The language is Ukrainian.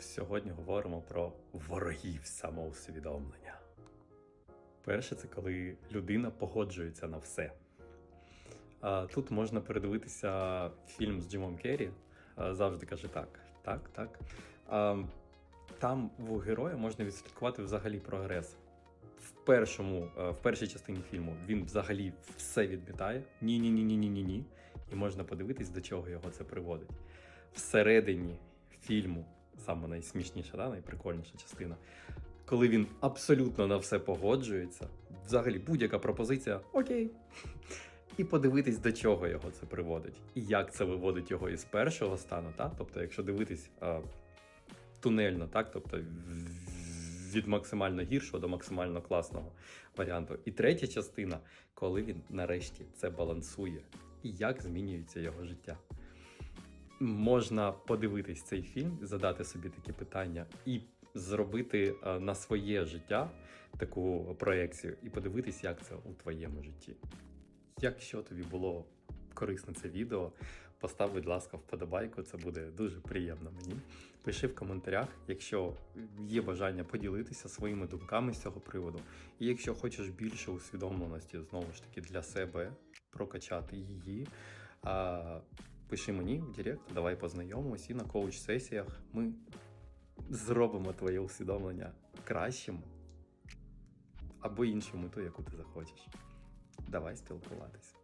Сьогодні говоримо про ворогів самоусвідомлення. Перше, це коли людина погоджується на все. Тут можна передивитися фільм з Джимом Керрі. Завжди каже так, так, так. Там у героя можна відслідкувати взагалі прогрес. В першому, е, в першій частині фільму він взагалі все відмітає. Ні, ні, ні, ні, ні, ні, ні. І можна подивитись, до чого його це приводить. Всередині фільму, саме найсмішніша, да, найприкольніша частина, коли він абсолютно на все погоджується, взагалі будь-яка пропозиція окей. І подивитись, до чого його це приводить, і як це виводить його із першого стану. Та? Тобто, якщо дивитись а, тунельно, так? тобто від максимально гіршого до максимально класного варіанту. І третя частина, коли він нарешті це балансує, і як змінюється його життя. Можна подивитись цей фільм, задати собі такі питання і зробити е, на своє життя таку проекцію, і подивитись, як це у твоєму житті. Якщо тобі було корисне це відео, постав, будь ласка, вподобайку, це буде дуже приємно мені. Пиши в коментарях, якщо є бажання поділитися своїми думками з цього приводу. І якщо хочеш більше усвідомленості, знову ж таки, для себе прокачати її. Пиши мені в Директ, давай познайомимось і на коуч-сесіях ми зробимо твоє усвідомлення кращим або іншу мету, яку ти захочеш. Давай спілкуватись.